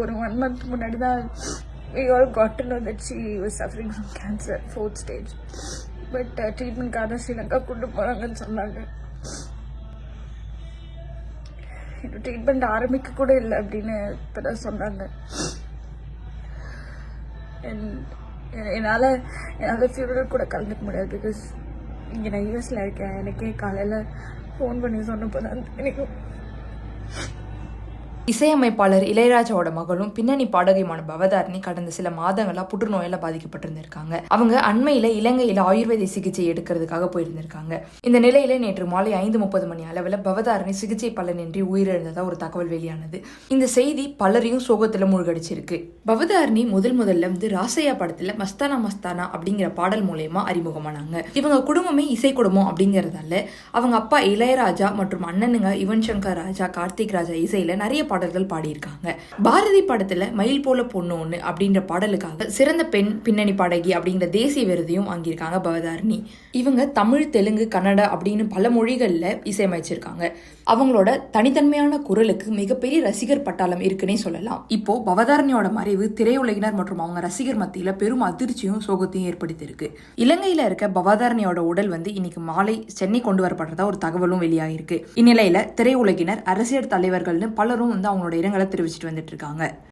ஒரு one month முன்னாடி தான் we all got to know that she was suffering from cancer fourth but ட்ரீட்மெண்ட்காக uh, Sri Lanka கொண்டு போகிறாங்கன்னு சொன்னாங்க. இன்னும் ட்ரீட்மெண்ட் ஆரம்பிக்க கூட இல்லை அப்படின்னு இப்போ தான் சொன்னாங்க என்னால் என்னால் ஃபியூரல் கூட கலந்துக்க முடியாது பிகாஸ் இங்கே நான் யூஎஸில் இருக்கேன். எனக்கே காலையில் ஃபோன் பண்ணி சொன்னப்போ தான் எனக்கு இசையமைப்பாளர் இளையராஜாவோட மகளும் பின்னணி பாடகையுமான பவதாரணி கடந்த சில மாதங்களா புற்றுநோயால பாதிக்கப்பட்டிருந்திருக்காங்க. அவங்க அண்மையில இலங்கையில ஆயுர்வேத சிகிச்சை எடுக்கிறதுக்காக போயிருந்திருக்காங்க. இந்த நிலையில நேற்று மாலை ஐந்து முப்பது மணி அளவில் பவதாரணி சிகிச்சை பலனின்றி உயிரிழந்ததா ஒரு தகவல் வெளியானது. இந்த செய்தி பலரையும் சோகத்துல மூழ்கடிச்சிருக்கு. பவதாரணி முதல் முதல்ல வந்து ராசையா படத்துல மஸ்தானா மஸ்தானா அப்படிங்கிற பாடல் மூலயமா அறிமுகமானாங்க. இவங்க குடும்பமே இசை குடும்பம் அப்படிங்கறதால அவங்க அப்பா இளையராஜா மற்றும் அண்ணனுங்க யுவன் சங்கர் ராஜா கார்த்திக் ராஜா இசையில நிறைய பாடல்கள் பாடியிருக்காங்க. பாரதி படத்துல மயில் போல பொண்ணு ஒண்ணு அப்படின்ற பாடலுக்காக சிறந்த பெண் பின்னணி பாடகி அப்படிங்கிற தேசிய விருதையும் வாங்கியிருக்காங்க பவதாரணி. இவங்க தமிழ் தெலுங்கு கன்னடா அப்படின்னு பல மொழிகள்ல இசையமைச்சிருக்காங்க. அவங்களோட தனித்தன்மையான குரலுக்கு மிகப்பெரிய ரசிகர் பட்டாளம் இருக்குன்னே சொல்லலாம். இப்போ பவதாரணியோட மறைவு திரையுலகினர் மற்றும் அவங்க ரசிகர் மத்தியில பெரும் அதிர்ச்சியும் சோகத்தையும் ஏற்படுத்தியிருக்கு. இலங்கையில இருக்க பவதாரணியோட உடல் வந்து இன்னைக்கு மாலை சென்னை கொண்டு வரப்படுறதா ஒரு தகவலும் வெளியாகிருக்கு இந்நிலையில திரையுலகினர் அரசியல் தலைவர்கள்னு பலரும் வந்து அவங்களோட இரங்கலை தெரிவிச்சுட்டு வந்துட்டு இருக்காங்க.